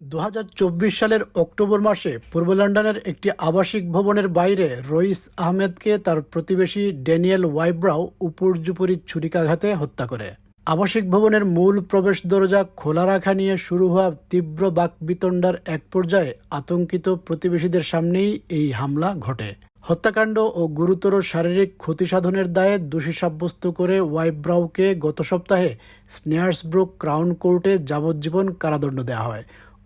দু হাজার চব্বিশ সালের অক্টোবর মাসে পূর্ব লন্ডনের একটি আবাসিক ভবনের বাইরে রইস আহমেদকে তার প্রতিবেশী ড্যানিয়েল ওয়াইব্রাউ উপর্যুপরি ছুরিকাঘাতে হত্যা করে। আবাসিক ভবনের মূল প্রবেশ দরজা খোলা রাখা নিয়ে শুরু হওয়া তীব্র বাকবিতণ্ডার এক পর্যায়ে আতঙ্কিত প্রতিবেশীদের সামনেই এই হামলা ঘটে। হত্যাকাণ্ড ও গুরুতর শারীরিক ক্ষতি সাধনের দায়ে দোষী সাব্যস্ত করে ওয়াইব্রাউকে গত সপ্তাহে স্নেয়ার্সব্রুক ক্রাউন কোর্টে যাবজ্জীবন কারাদণ্ড দেওয়া হয়।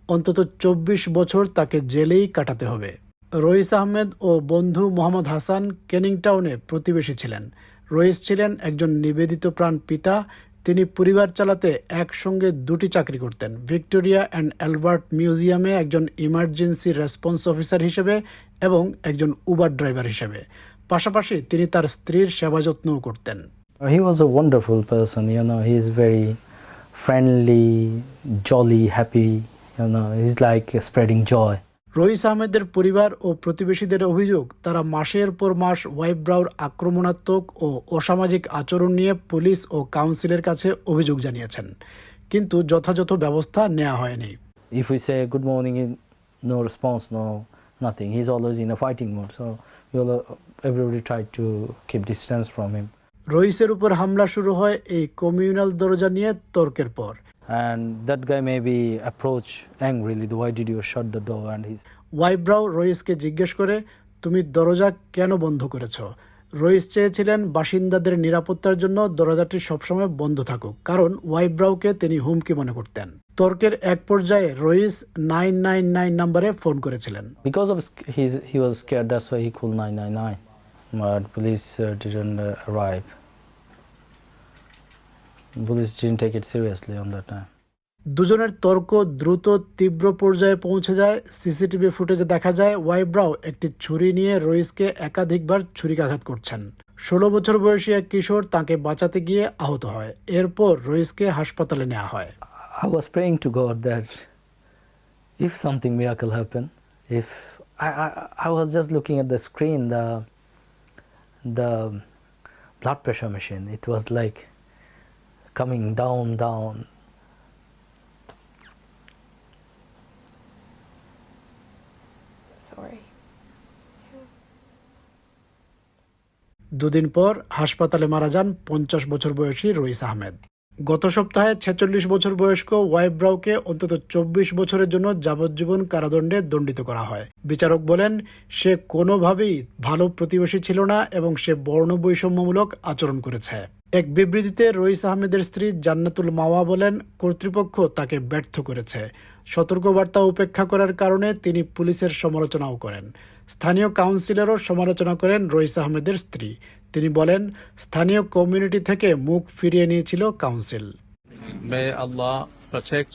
অন্তত চব্বিশ বছর তাকে জেলেই কাটাতে হবে রইস আহমেদ ও বন্ধু মোহাম্মদ হাসান কেনিংটাউনে প্রতিবেশী ছিলেন রইস ছিলেন একজন নিবেদিত প্রাণ পিতা তিনি পরিবার চালাতে একসঙ্গে দুটি চাকরি করতেন ভিক্টোরিয়া অ্যান্ড অ্যালবার্ট মিউজিয়ামে একজন ইমার্জেন্সি রেসপন্স অফিসার হিসেবে এবং একজন উবার ড্রাইভার হিসেবে পাশাপাশি তিনি তার স্ত্রীর সেবা যত্নও করতেন He was a wonderful person, you know. He's very friendly, jolly, happy. You know, he's like spreading joy. Rais আহমেদের পরিবার ও প্রতিবেশীদের অভিযোগ তারা মাসের পর মাস ওয়াইফ ব্রাউর আক্রমণাত্মক ও অসামাজিক আচরণ নিয়ে পুলিশ ও কাউন্সিলের কাছে অভিযোগ জানিয়েছেন কিন্তু যথাযথ ব্যবস্থা নেওয়া হয়নি If we say good morning, he- no response, no nothing. He's always in a fighting mode. So we all, everybody tried to keep distance from him. রইসের উপর হামলা শুরু হয় এই কমিউনাল দরজা নিয়ে তর্কের পর And that guy maybe approached angrily. Why did you shut the door? And he's ওয়াইব্রাউ রইসকে জিজ্ঞেস করে তুমি দরজা কেন বন্ধ করেছ রইস চেয়েছিলেন বাসিন্দাদের নিরাপত্তার জন্য দরজাটি সবসময় বন্ধ থাকুক কারণ ওয়াইব্রাউকে তিনি হুমকি মনে করতেন তর্কের এক পর্যায়ে রইস নাইন নাইন নাইন নম্বরে ফোন করেছিলেন because of sc- he's, he was scared. That's why he called 999. But police uh, didn't police didn't take it seriously on that time দুজনের তর্ক দ্রুত তীব্র পর্যায়ে পৌঁছে যায় সিসিটিভি ফুটেজে দেখা যায় ওয়াইব্রাও একটি ছুরি নিয়ে রইসকে একাধিকবার ছুরিকাঘাত করছেন। ষোলো বছর বয়সী এক কিশোর তাকে বাঁচাতে গিয়ে আহত হয়। এরপর রইসকে হাসপাতালে নেওয়া হয়। I was praying to God that if something miracle happen if I was just looking at the screen the the blood pressure machine it was like coming down, down. Sorry. দুদিন পর হাসপাতালে মারা যান পঞ্চাশ বছর বয়সী রইস আহমেদ গত সপ্তাহে ছেচল্লিশ বছর বয়স্ক ওয়াইব্রাউকে অন্তত চব্বিশ বছরের জন্য যাবজ্জীবন কারাদণ্ডে দণ্ডিত করা হয় বিচারক বলেন সে কোনোভাবেই ভালো প্রতিবেশী ছিল না এবং সে বর্ণ বৈষম্যমূলক আচরণ করেছে এক বিবৃতিতে রইস আহমেদের স্ত্রী জান্নাতুল মাওয়া বলেন, কর্তৃপক্ষ তাকে ব্যর্থ করেছে। সতর্কবার্তা উপেক্ষা করার কারণে তিনি পুলিশের সমালোচনাও করেন। স্থানীয় কাউন্সিলরও সমালোচনা করেন রইস আহমেদের স্ত্রী। তিনি বলেন, স্থানীয় কমিউনিটি থেকে মুখ ফিরিয়ে নিয়েছিল council. Allah protect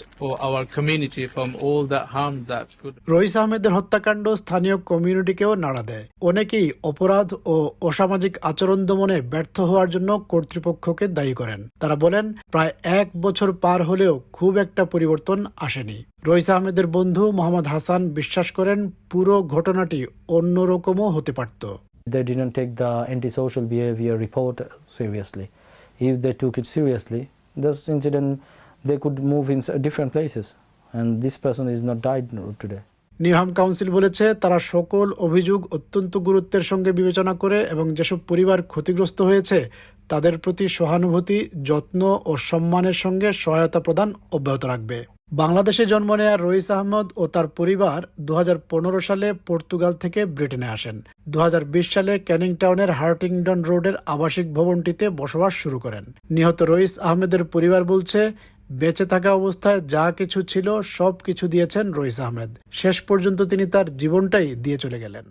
our community from all that harm that could Rais আহমেদের হত্যাকাণ্ড স্থানীয় কমিউনিটিকেও নাড়া দেয়। অনেকেই অপরাধ ও অসামাজিক আচরণ দমনে ব্যর্থ হওয়ার জন্য কর্তৃপক্ষকে দায়ী করেন। তারা বলেন প্রায় এক বছর পার হলেও খুব একটা পরিবর্তন আসেনি। রইস আহমেদের বন্ধু মোহাম্মদ হাসান বিশ্বাস করেন পুরো ঘটনাটি অন্যরকমও হতে পারত। They didn't take the antisocial behavior report seriously. If they took it seriously, this incident they could move in different places, and this person is not died today. Newham council বলেছে তারা সকল অভিযোগ অত্যন্ত গুরুত্বের সঙ্গে বিবেচনা করে এবং যেসব পরিবার ক্ষতিগ্রস্ত হয়েছে তাদের প্রতি সহানুভূতি যত্ন ও সম্মানের সঙ্গে সহায়তা প্রদান অব্যাহত রাখবে। বাংলাদেশে জন্ম নেয়া রইস আহমদ ও তার পরিবার দু হাজার পনেরো সালে পর্তুগাল থেকে ব্রিটেনে আসেন। দু হাজার বিশ সালে ক্যানিংটাউনের হার্টিংডন রোডের আবাসিক ভবনটিতে বসবাস শুরু করেন। নিহত রইস আহমেদের পরিবার বলছে বেঁচে থাকা অবস্থায় যা কিছু ছিল সব কিছু দিয়েছেন রইস আহমেদ। শেষ পর্যন্ত তিনি তার জীবনটাই দিয়ে চলে গেলেন।